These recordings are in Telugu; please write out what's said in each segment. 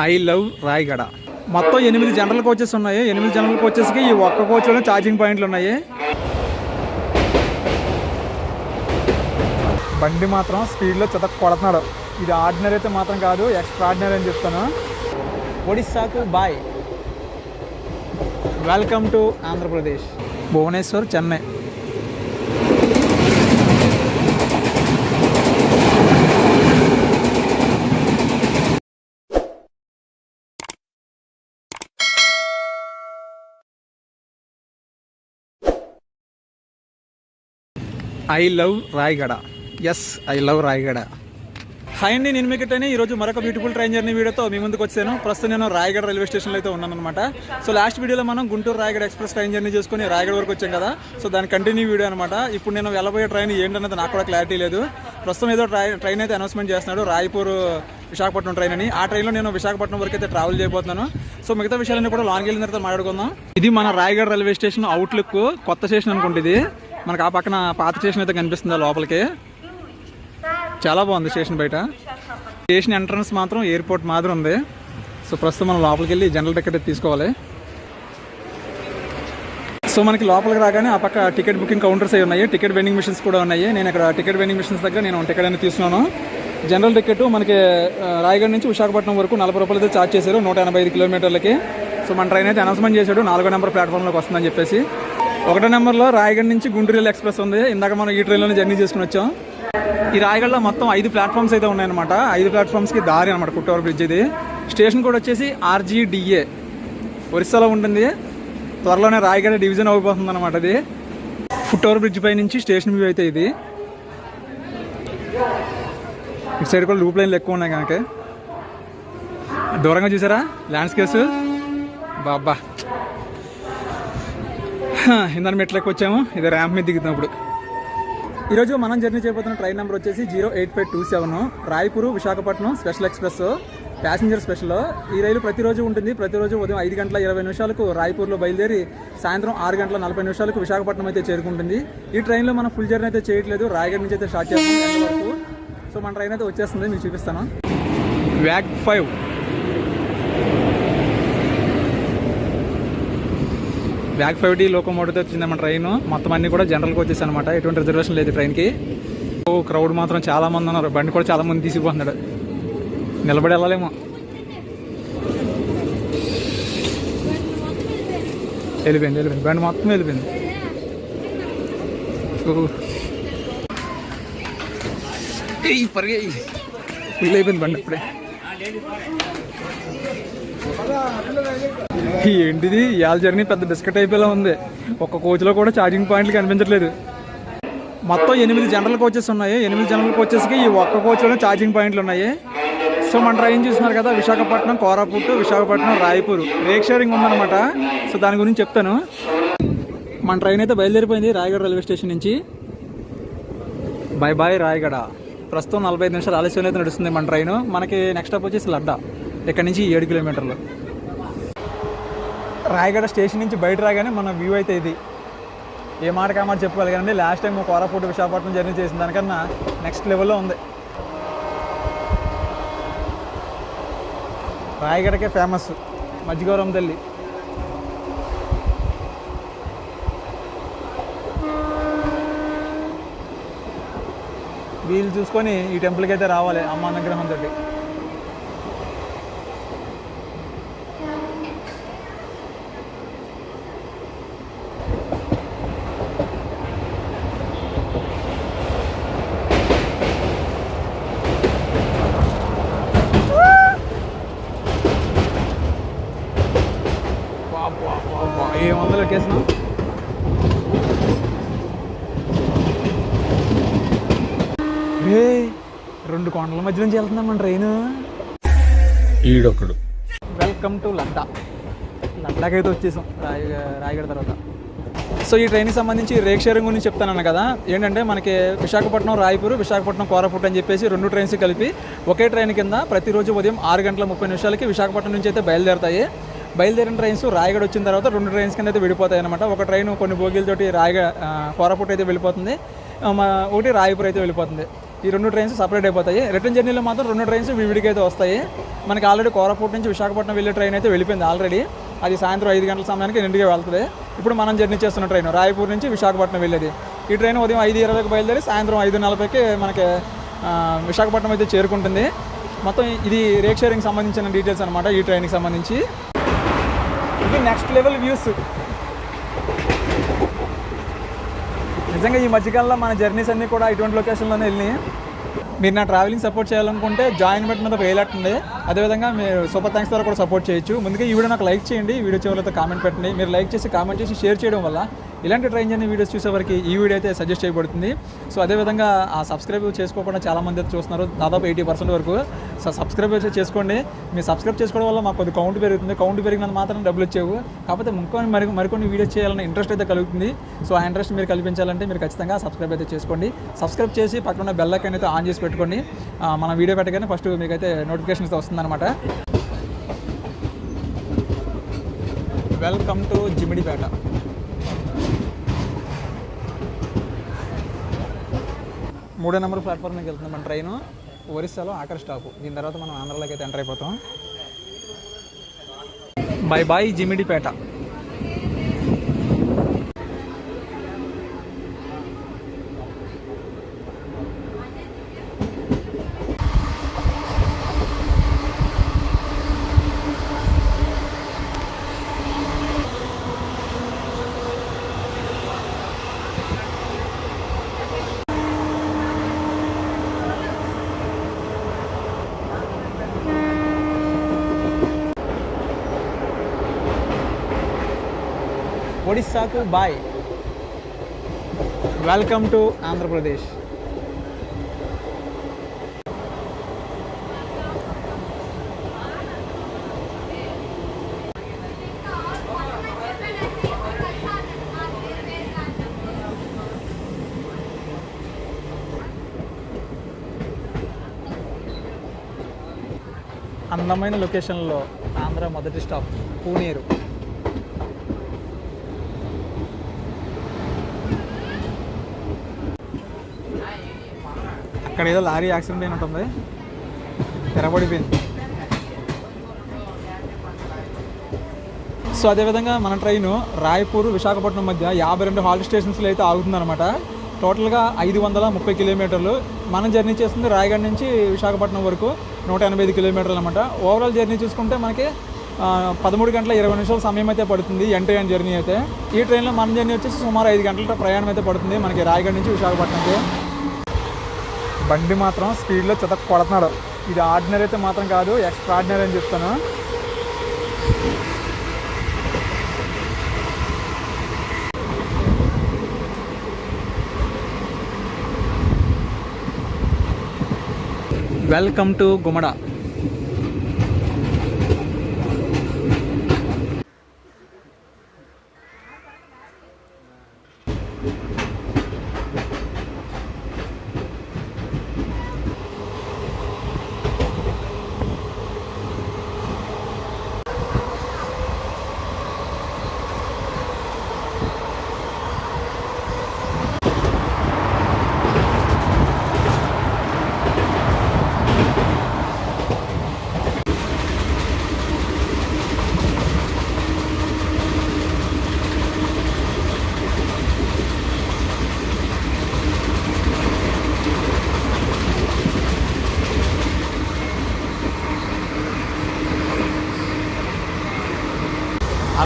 I love Rayagada. మొత్తం ఎనిమిది జనరల్ కోచెస్ ఉన్నాయి. ఎనిమిది జనరల్ కోచెస్కి ఈ ఒక్క కోచ్లోనే ఛార్జింగ్ పాయింట్లు ఉన్నాయి. బండి మాత్రం స్పీడ్లో చితక్ కొడుతున్నాడు. ఇది ఆర్డినరీ అయితే మాత్రం కాదు ఎక్స్ట్రా ఆర్డినరీ అని చెప్తాను. ఒడిస్సాకు bye. Welcome to Andhra Pradesh. Bhubaneswar Chennai. I love Rayagada yes I love Rayagada hi అండి నేను ఈ ఈరోజు మరొక బ్యూటిఫుల్ ట్రైన్ జర్నీ వీడియోతో మీ ముందుకు వచ్చాను. ప్రస్తుతం నేను రాయగడ రైల్వే స్టేషన్లో అయితే ఉన్నాను అనమాట సో లాస్ట్ వీడియోలో మనం Guntur Rayagada express train journey చేసుకుని రాయగడ వరకు వచ్చాం కదా. సో దాని కంటిన్యూ వీడియో అనమాట ఇప్పుడు నేను వెళ్ళబోయే ట్రైన్ ఏంటన్నది నాకు కూడా క్లారిటీ లేదు. ప్రస్తుతం ఏదో ట్రై ట్రైన్ అయితే అనౌన్స్మెంట్ చేస్తున్నాడు రాయపూర్ విశాఖపట్నం ట్రైన్ అని. ఆ ట్రైన్లో నేను విశాఖపట్నం వరకు అయితే ట్రావెల్ చేయబోతున్నాను. సో మిగతా విషయాలన్నీ కూడా లాంగ్ వెళ్ళిన తర్వాత మాట్లాడుకుందాం. ఇది మన రాయగడ రైల్వే స్టేషన్ అవుట్లుక్ కొత్త స్టేషన్ అనుకుంటుంది మనకు ఆ పక్కన పాత స్టేషన్ అయితే కనిపిస్తుంది లోపలికి. చాలా బాగుంది స్టేషన్ బయట. స్టేషన్ ఎంట్రన్స్ మాత్రం ఎయిర్పోర్ట్ మాదిరి ఉంది. సో ప్రస్తుతం మనం లోపలికి వెళ్ళి జనరల్ టికెట్ అయితే తీసుకోవాలి. సో మనకి లోపలికి రాగానే ఆ పక్క టికెట్ బుకింగ్ కౌంటర్స్ అయి ఉన్నాయి. టికెట్ వెండింగ్ మిషన్స్ కూడా ఉన్నాయి. నేను ఇక్కడ టికెట్ వెండింగ్ మిషన్స్ దగ్గర నేను టికెట్ అనేది తీసుకున్నాను. జనరల్ టికెట్ మనకి ఆ, రాయగఢ్ నుంచి విశాఖపట్నం వరకు నలభై రూపాయలు అయితే ఛార్జ్ చేశారు. నూట ఎనభై ఐదు కిలోమీటర్లకి. సో మన ట్రైన్ అయితే అనౌన్స్మెంట్ చేశాడు. నాలుగో నెంబర్ ప్లాట్ఫామ్లోకి వస్తుందని చెప్పేసి. ఒకటో నెంబర్లో రాయగఢ్ నుంచి గుంటూరు ఎక్స్ప్రెస్ ఉంది. ఇందాక మనం ఈ ట్రైన్లోనే జర్నీ చేసుకుని వచ్చాం. ఈ రాయగఢ్లో మొత్తం ఐదు ప్లాట్ఫామ్స్ అయితే ఉన్నాయన్నమాట. ఐదు ప్లాట్ఫామ్స్కి దారి అనమాట కుట్టవర బ్రిడ్జ్ ఇది. స్టేషన్ కూడా వచ్చేసి ఆర్జీడిఏ. ఒరిస్సాలో ఉంటుంది. త్వరలోనే రాయగఢ డివిజన్ అవ్వబోతుంది అనమాట ఇది. ఫుట్ఓవర్ బ్రిడ్జ్ పై నుంచి స్టేషన్ వ్యూ అయితే ఇది. ఇటు సైడ్ కూడా లూప్ లైన్లు ఎక్కువ ఉన్నాయి కనుక. దూరంగా చూసారా? ల్యాండ్స్కేప్స్ బాబా ఇందని మెట్లకి వచ్చాము ఇది ర్యాంప్ మీద దిగుతున్నప్పుడు. ఈరోజు మనం జర్నీ చేయబోతున్న ట్రైన్ నెంబర్ వచ్చేసి zero eight five two seven. Raipur Visakhapatnam special express passenger special ఈ రైలు ప్రతిరోజు ఉంటుంది. ప్రతిరోజు ఉదయం ఐదు గంటల ఇరవై నిమిషాలకు రాయపూర్లో బయలుదేరి సాయంత్రం ఆరు గంటల నలభై నిమిషాలకు విశాఖపట్నం అయితే చేరుకుంటుంది. ఈ ట్రైన్లో మనం ఫుల్ జర్నీ అయితే చేయట్లేదు. రాయగఢ్ నుంచి అయితే స్టార్ట్ చేస్తాం. వరకు సో మన ట్రైన్ అయితే వచ్చేస్తుంది. మీకు చూపిస్తాను. Wag five back five D లోకోమోటివ్తో వచ్చింది ట్రైన్. మొత్తం అన్ని కూడా జనరల్కి వచ్చేసి అనమాట ఎటువంటి రిజర్వేషన్ లేదు ట్రైన్కి ఓ క్రౌడ్ మాత్రం చాలా మంది ఉన్నారు. బండి కూడా చాలా మంది తీసుకుపోతున్నాడు. నిలబడి వెళ్ళలేము. వెళ్ళిపోయింది వెళ్ళిపోయింది. బండి మొత్తం వెళ్ళిపోయింది. ఓ. ఏయ్ ఫుల్ అయిపోయింది బండి ఇప్పుడే. ఏంటిది? ఇవాళ జర్నీ పెద్ద బిస్కెట్ అయిపోయేలా ఉంది. ఒక్క కోచ్లో కూడా ఛార్జింగ్ పాయింట్లు కనిపించట్లేదు. మొత్తం ఎనిమిది జనరల్ కోచెస్ ఉన్నాయి. ఎనిమిది జనరల్ కోచెస్కి ఈ ఒక్క కోచ్లోనే ఛార్జింగ్ పాయింట్లు ఉన్నాయి. సో మన ట్రైన్ చూస్తున్నారు కదా విశాఖపట్నం కోరాపుట్టు విశాఖపట్నం రాయపూర్. రేక్ షేరింగ్ ఉందన్నమాట. సో దాని గురించి చెప్తాను. మన ట్రైన్ అయితే బయలుదేరిపోయింది రాయగడ రైల్వే స్టేషన్ నుంచి. Bye bye Rayagada. ప్రస్తుతం నలభై ఐదు నిమిషాలు ఆలస్యం అయితే నడుస్తుంది మన ట్రైన్ మనకి నెక్స్ట్ స్టాప్ వచ్చేసి లడ్డా. ఇక్కడ నుంచి ఏడు కిలోమీటర్లు రాయగడ స్టేషన్ నుంచి బయట రాగానే మన వ్యూ అయితే ఇది. ఏ మాట కామాట చెప్పుకోవాలి కానీ last time Koraput Visakhapatnam journey చేసిన దానికన్నా నెక్స్ట్ లెవెల్లో ఉంది. రాయగడకే ఫేమస్. మజ్జిగౌరం తల్లి. వీళ్ళు చూసుకొని ఈ టెంపుల్కి అయితే రావాలి అమ్మ అనుగ్రహం తోటి. ఏ వందలు ఎక్కేసినాం రే రెండు కొండల మధ్య నుంచి వెళ్తున్నాం మన ట్రైన్ ఈడొకడు. వెల్కమ్ టు లడ్డా లడ్డాకి అయితే వచ్చేసాం రాయ రాయగడ తర్వాత. సో ఈ ట్రైన్కి సంబంధించి రేక్ షేరింగ్ గురించి చెప్తానన్న కదా? ఏంటంటే మనకి విశాఖపట్నం రాయపూర్ విశాఖపట్నం కోరపుట్ అని చెప్పేసి రెండు ట్రైన్స్ కలిపి ఒకే ట్రైన్ కింద ప్రతిరోజు ఉదయం ఆరు గంటల ముప్పై నిమిషాలకి విశాఖపట్నం నుంచి అయితే బయలుదేరుతాయి. బయలుదేరిన ట్రైన్స్ రాయగడ వచ్చిన తర్వాత రెండు ట్రైన్స్ కింద అయితే విడిపోతాయి అనమాట ఒక ట్రైన్ కొన్ని బోగీలతోటి రాయగ కోరాపూట అయితే వెళ్ళిపోతుంది. ఒకటి రాయపూర్ అయితే వెళ్ళిపోతుంది. ఈ రెండు ట్రైన్స్ సపరేట్ అయిపోతాయి. రిటర్న్ జర్నీలో మాత్రం రెండు ట్రైన్స్ విడికైతే వస్తాయి. మనకి ఆల్రెడీ కోరాపూట్ నుంచి విశాఖపట్నం వెళ్ళే ట్రైన్ అయితే వెళ్ళిపోయింది ఆల్రెడీ అది సాయంత్రం ఐదు గంటల సమయానికి నిండుగా వెళ్తుంది. ఇప్పుడు మనం జర్నీ చేస్తున్న ట్రైన్ రాయపూర్ నుంచి విశాఖపట్నం వెళ్ళేది. ఈ ట్రైన్ ఉదయం ఐదు ఇరవైకి బయలుదేరి సాయంత్రం ఐదు నలభైకి మనకి విశాఖపట్నం అయితే చేరుకుంటుంది. మొత్తం ఇది రేక్ షేరింగ్ సంబంధించిన డీటెయిల్స్ అనమాట ఈ ట్రైన్కి సంబంధించి. ఇది నెక్స్ట్ లెవెల్ వ్యూస్ నిజంగా ఈ మధ్యకాలంలో మన జర్నీస్ అన్నీ కూడా ఇటువంటి లొకేషన్లోనే వెళ్ళినాయి. మీరు నా ట్రావెలింగ్ సపోర్ట్ చేయాలనుకుంటే జాయిన్ బట్ మీద వేయలట్ ఉంది. అదేవిధంగా మీరు సూపర్ థ్యాంక్స్ ద్వారా కూడా సపోర్ట్ చేయొచ్చు. ముందుగా ఈ వీడియో నాకు లైక్ చేయండి. ఈ వీడియో చివరితో కామెంట్ పెట్టండి. మీరు లైక్ చేసి కామెంట్ చేసి షేర్ చేయడం వల్ల ఇలాంటి ట్రైన్ జర్నీ వీడియోస్ చూసేవారికి ఈ వీడియో అయితే సజెస్ట్ చేయబడుతుంది. సో అదేవిధంగా ఆ సబ్స్క్రైబ్ చేసుకోకుండా చాలామంది అయితే చూస్తున్నారు దాదాపు ఎయిటీ పర్సెంట్ వరకు. సో సబ్స్క్రైబ్ అయితే చేసుకోండి. మీరు సబ్స్క్రైబ్ చేసుకోవడం వల్ల మాకు కొద్ది కౌంట్ పెరుగుతుంది. కౌంట్ పెరిగినంత మాత్రం డబ్బులు వచ్చేవు. కాకపోతే ఇంకొన్ని మరి మరికొన్ని వీడియోస్ చేయాలన్న ఇంట్రెస్ట్ అయితే కలుగుతుంది. సో ఆ ఇంట్రెస్ట్ మీరు కల్పించాలంటే మీరు ఖచ్చితంగా సబ్స్క్రైబ్ అయితే చేసుకోండి. సబ్స్క్రైబ్ చేసి పక్కన ఉన్న బెల్ ఐకాన్ అయితే ఆన్ చేసి పెట్టుకోండి. మనం మన వీడియో పెట్టగానే ఫస్ట్ మీకైతే నోటిఫికేషన్ అయితే వస్తుందన్నమాట. Welcome to Jimidipeta. మూడో నెంబర్ ప్లాట్ఫామ్ మీకు వెళ్తుంది మన ట్రైన్ ఒరిస్సాలో ఆఖరి స్టాప్. దీని తర్వాత మనం ఆంధ్రాలోకి అయితే ఎంటర్ అయిపోతాం. Bye bye Jimidipeta. ఒడిస్సాకు bye. Welcome to Andhra Pradesh అందమైన లొకేషన్లో ఆంధ్ర మొదటి స్టాప్ పూనేరు అక్కడ ఏదో లారీ యాక్సిడెంట్ అయిన ఉంటుంది తెరబడిపోయింది సో అదేవిధంగా మన ట్రైన్ రాయపూర్ విశాఖపట్నం మధ్య యాభై రెండు హాల్ట్ స్టేషన్స్లో అయితే ఆగుతుందన్నమాట. టోటల్గా ఐదు వందల ముప్పై కిలోమీటర్లు మనం జర్నీ చేస్తుంది రాయగఢ్ నుంచి విశాఖపట్నం వరకు నూట ఎనభై ఐదు కిలోమీటర్లు అనమాట ఓవరాల్ జర్నీ చూసుకుంటే మనకి పదమూడు గంటల ఇరవై నిమిషాల సమయం అయితే పడుతుంది ఎంట్రీ అండ్ జర్నీ అయితే. ఈ ట్రైన్లో మన జర్నీ వచ్చేసి సుమారు ఐదు గంటల ప్రయాణం అయితే పడుతుంది మనకి రాయగఢ్ నుంచి విశాఖపట్నంకి. బండి మాత్రం స్పీడ్లో చితక్ కొడుతున్నాడు ఇది ఆర్డినరీ అయితే మాత్రం కాదు ఎక్స్ట్రా ఆర్డినరీ అని చెప్తాను. Welcome to Gumada.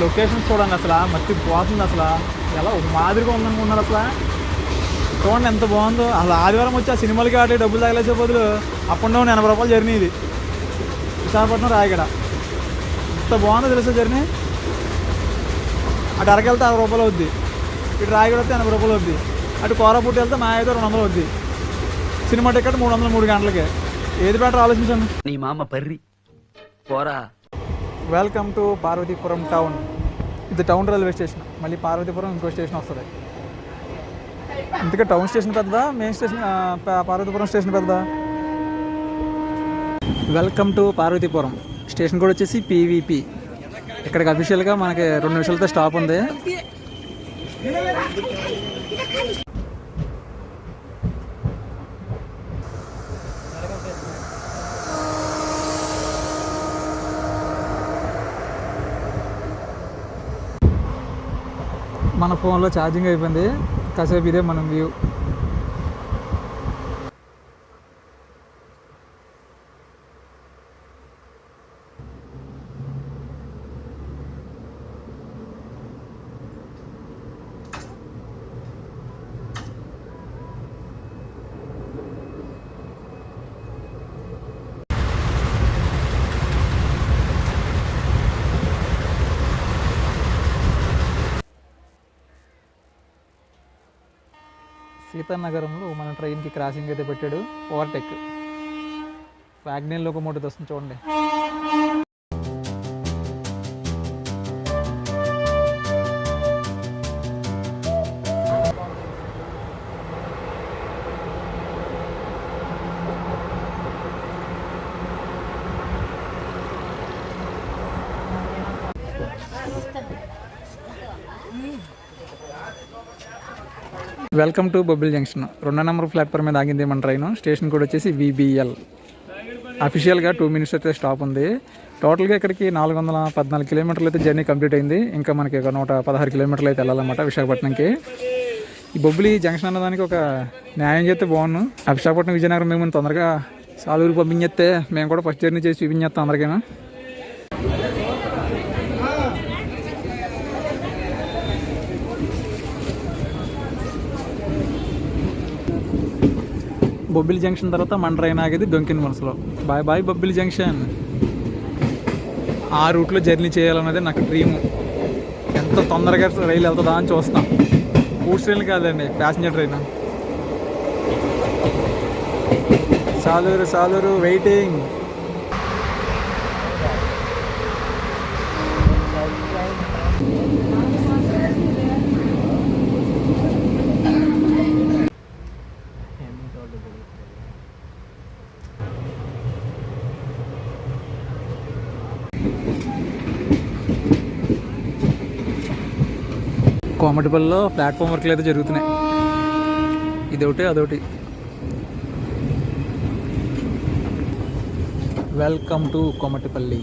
Locations location చూడండి అసలు మట్టి పోతుంది అసలు. ఎలా ఒక మాదిరిగా ఉందనుకుంటున్నారు అసలు. చూడండి ఎంత బాగుందో. అసలు ఆదివారం వచ్చి ఆ సినిమాలకి ఆడే డబ్బులు తగిలేసే బదులు అప్ అండ్ డౌన్ ఎనభై రూపాయలు జర్నీ ఇది. విశాఖపట్నం రాయగడ. ఎంత బాగుందో తెలుసా జర్నీ. అటు అరకెళ్తే అరవై రూపాయలు అవుద్ది. ఇటు రాయగడ వస్తే ఎనభై రూపాయలు అవుద్ది. అటు కోరపుట్టి వెళ్తే మా అయితే రెండు వందలు అవుద్ది. సినిమా టికెట్ మూడు వందలు మూడు గంటలకే. ఏది బెటర్ ఆలోచించండి? నీ మామ పర్రి. పోరా. వెల్కమ్ టు పార్వతీపురం టౌన్ ఇది టౌన్ రైల్వే స్టేషన్ మళ్ళీ పార్వతీపురం ఇంకో స్టేషన్ వస్తుంది. ఇంతకే టౌన్ స్టేషన్ పెద్దదా? మెయిన్ స్టేషన్ పార్వతీపురం స్టేషన్ పెద్దదా? వెల్కమ్ టు పార్వతీపురం స్టేషన్ కూడా వచ్చేసి పీవీపీ ఇక్కడికి అఫీషియల్గా మనకి రెండు నిమిషాలతో స్టాప్ ఉంది. ఫోన్లో ఛార్జింగ్ అయిపోయింది. కాసేపు ఇదే మనం వ్యూ. సీతానగరంలో మన ట్రైన్కి క్రాసింగ్ అయితే పెట్టాడు ఓవర్టెక్. వ్యాగ్నేల్ మూడు వస్తుంది చూడండి. Welcome to Bobbili junction. రెండో నెంబర్ ప్లాట్ఫామ్ మీద ఆగింది మన ట్రైన్. స్టేషన్ కూడా వచ్చేసి విబిఎల్ అఫీషియల్గా టూ మినిట్స్ అయితే స్టాప్ ఉంది. టోటల్గా ఇక్కడికి నాలుగు వందల పద్నాలుగు కిలోమీటర్లు అయితే జర్నీ కంప్లీట్ అయింది. ఇంకా మనకి ఒక నూట పదహారు కిలోమీటర్లు అయితే వెళ్ళాలన్నమాట విశాఖపట్నంకి. ఈ బొబ్బిలి జంక్షన్ అన్నదానికి ఒక న్యాయం చేస్తే బాగున్నాను విశాఖపట్నం విజయనగరం మేము తొందరగా సాలూరు పంపించేస్తే మేము కూడా ఫస్ట్ జర్నీ చేసి చూపించేస్తాం అందరికైనా. బొబ్బిలి జంక్షన్ తర్వాత మన ట్రైన్ ఆగేది డొంకిన్ మనసులో. Bye bye Bobbili junction. ఆ రూట్లో జర్నీ చేయాలన్నది నాకు డ్రీమ్. ఎంత తొందరగా రైలు వెళ్తుందా అని చూస్తాం. గూడ్స్ ట్రైన్ కాదండి passenger train. Saluru Saluru waiting. కోమటిపల్లిలో platform వర్క్లు అయితే జరుగుతున్నాయి. ఇదొకటి అదొకటి. Welcome to Komatipalli.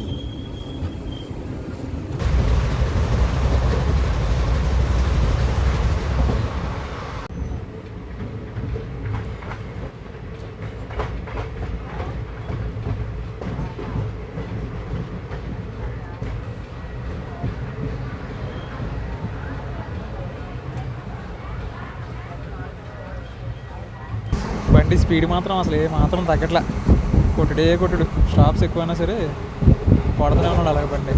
బండి స్పీడ్ మాత్రం అసలు ఏ మాత్రం తగ్గట్లే. కొట్టుడే కొట్టుడు. స్టాప్స్ ఎక్కువైనా సరే కొడుతూనే ఉన్నాడు అలాగే బండి.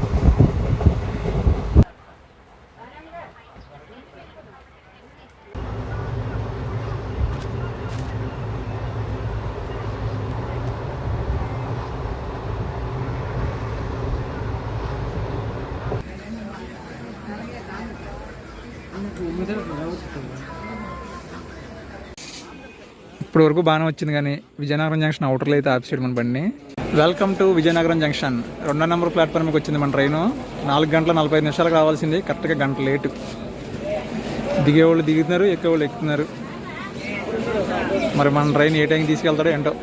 వరకు బాగానే వచ్చింది కానీ విజయనగరం జంక్షన్ అవుటర్లో అయితే ఆపేసాడు మన బండి. Welcome to Vizianagaram junction. రెండో నెంబర్ ప్లాట్ఫామ్కి వచ్చింది మన ట్రైన్. నాలుగు గంటల నలభై నిమిషాలకు రావాల్సింది. కరెక్ట్గా గంట లేటు దిగేవాళ్ళు దిగుతున్నారు ఎక్కేవాళ్ళు ఎక్కుతున్నారు. మరి మన ట్రైన్ ఏ టైంకి తీసుకెళ్తాడో ఏంటో.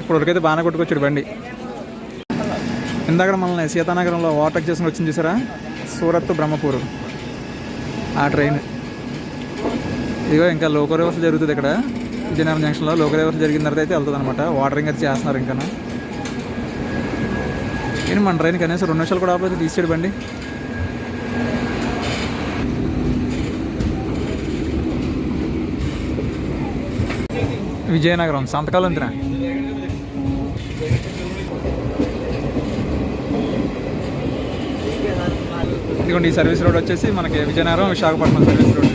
ఇప్పటివరకైతే బాగానే కొట్టుకొచ్చాడు బండి. ఇందాక మనల్ని సీతానగరంలో ఓవర్టేక్ చేసుకుని వచ్చింది చూసారా? సూరత్ బ్రహ్మపూర్. ఆ ట్రైన్. ఇదిగో ఇంకా లోకో రివర్స్ జరుగుతుంది ఇక్కడ. విజయనగరం జంక్షన్లో లోకల్ ఎవరు జరిగిన తర్వాత అయితే వెళ్తుంది అనమాట వాటరింగ్ అది చేస్తున్నారు ఇంకా నేను మన ట్రైన్ కనీసం రెండు నిమిషాలు కూడా ఆపలేదు తీసేడు బండి. విజయనగరం సంతకాలు అంతనా ఇదిగోండి ఈ సర్వీస్ రోడ్ వచ్చేసి మనకి విజయనగరం విశాఖపట్నం సర్వీస్ రోడ్.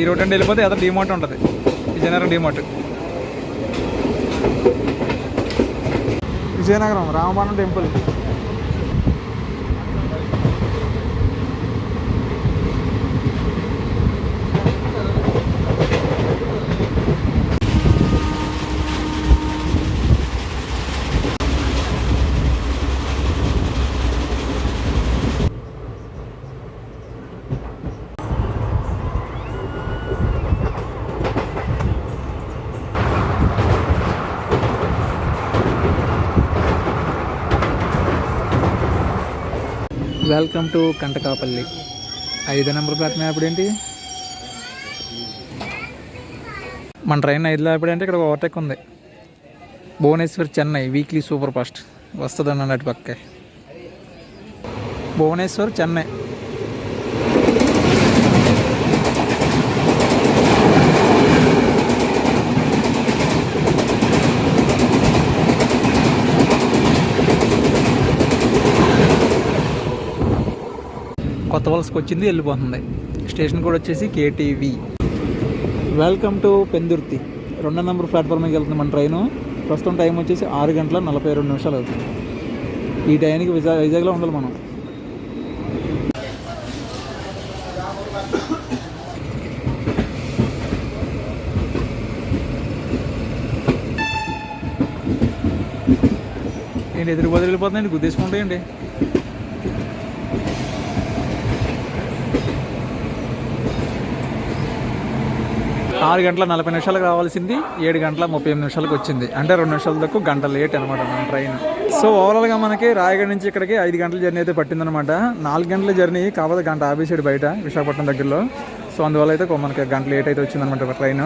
ఈ రోడ్ అంటే వెళ్ళిపోతే అదే డిమార్ట్ ఉంటుంది. Vizianagaram DMart. Vizianagaram Ramabanam temple. Welcome to Kantakapalli. ఐదో నెంబర్ ప్లాట్ఫామ్ అప్పుడు ఏంటి? మన ట్రైన్ ఐదులో ఎప్పుడంటే ఇక్కడ ఓవర్టేక్ ఉంది. Bhubaneswar Chennai weekly super fast. వస్తుంది అన్న పక్కే. భువనేశ్వర్ చెన్నై. కొత్త వచ్చింది వెళ్ళిపోతుంది. స్టేషన్ కూడా వచ్చేసి కేటీవీ. వెల్కమ్ టు పెందుర్తి రెండో నెంబర్ ప్లాట్ఫామ్కి వెళ్తుంది మన ట్రైను. ప్రస్తుతం టైం వచ్చేసి ఆరు గంటల నలభై రెండు నిమిషాలు అవుతుంది. ఈ టైంకి విజా వైజాగ్లో ఉండాలి మనం. ఏంటి ఎదురు బదులు వెళ్ళిపోతుందండి గుద్దేసుకుంటాయండి. ఆరు గంటల నలభై నిమిషాలకు రావాల్సింది ఏడు గంటల ముప్పై ఎనిమిది నిమిషాలకు వచ్చింది. అంటే రెండు నిమిషాల దాకా గంట లేట్ అనమాట మన ట్రైన్ సో ఓవరాల్గా మనకి రాయగఢ నుంచి ఇక్కడికి ఐదు గంటల జర్నీ అయితే పట్టిందనమాట నాలుగు గంటల జర్నీ కాకపోతే గంట ఆపేసాడు బయట విశాఖపట్నం దగ్గరలో. సో అందువల్ల అయితే మనకి గంట లేట్ అయితే వచ్చిందనమాట ట్రైన్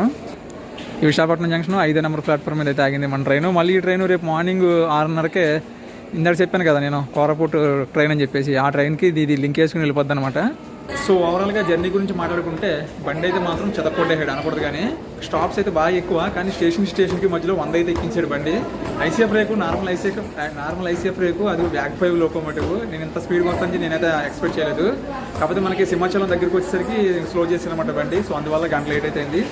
ఈ విశాఖపట్నం జంక్షన్ ఐదో నెంబర్ ప్లాట్ఫామ్ మీద అయితే ఆగింది మన ట్రైన్ మళ్ళీ ఈ ట్రైన్ రేపు మార్నింగ్ ఆరున్నరకే ఇందాక చెప్పాను కదా నేను కోరపూట్ ట్రైన్ అని చెప్పేసి. ఆ ట్రైన్కి ఇది ఇది లింక్ వేసుకుని వెళ్ళిపోద్ది అనమాట సో ఓవరాల్గా జర్నీ గురించి మాట్లాడుకుంటే బండి అయితే మాత్రం చెదకొట్టేసాడు అనకూడదు కానీ. స్టాప్స్ అయితే బాగా ఎక్కువ కానీ స్టేషన్ స్టేషన్కి మధ్యలో వంద అయితే ఎక్కించాడు బండి. ఐసీఎఫ్ రేకు నార్మల్ ఐసీఎఫ్ నార్మల్ ఐసీఎఫ్ రేకు అది బ్యాక్ ఫైవ్ లోకోమోటివ్ నేను ఇంత స్పీడ్ వస్తానని నేనైతే ఎక్స్పెక్ట్ చేయలేదు. కాకపోతే మనకి సింహాచలం దగ్గరికి వచ్చేసరికి స్లో చేసానమాట బండి సో అందువల్ల గంట లేట్ అయితే అయింది.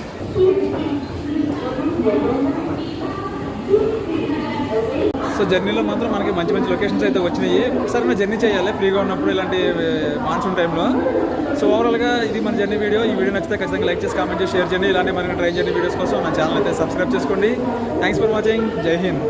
సో జర్నీలో మాత్రం మనకి మంచి మంచి లొకేషన్స్ అయితే వచ్చినాయి. ఒకసారి మనం జర్నీ చేయాలి. ఫ్రీగా ఉన్నప్పుడు ఇలాంటి మాన్సూన్ టైంలో. సో ఓవరాల్గా ఇది మన జర్నీ వీడియో. ఈ వీడియో నచ్చితే ఖచ్చితంగా లైక్ చేసి కామెంట్ చేసి షేర్ చేయండి. ఇలాంటి మనకి ట్రై జర్నీ వీడియోస్ కోసం నా ఛానల్ అయితే సబ్స్క్రైబ్ చేసుకోండి. థ్యాంక్స్ ఫర్ వాచింగ్ జై హింద్.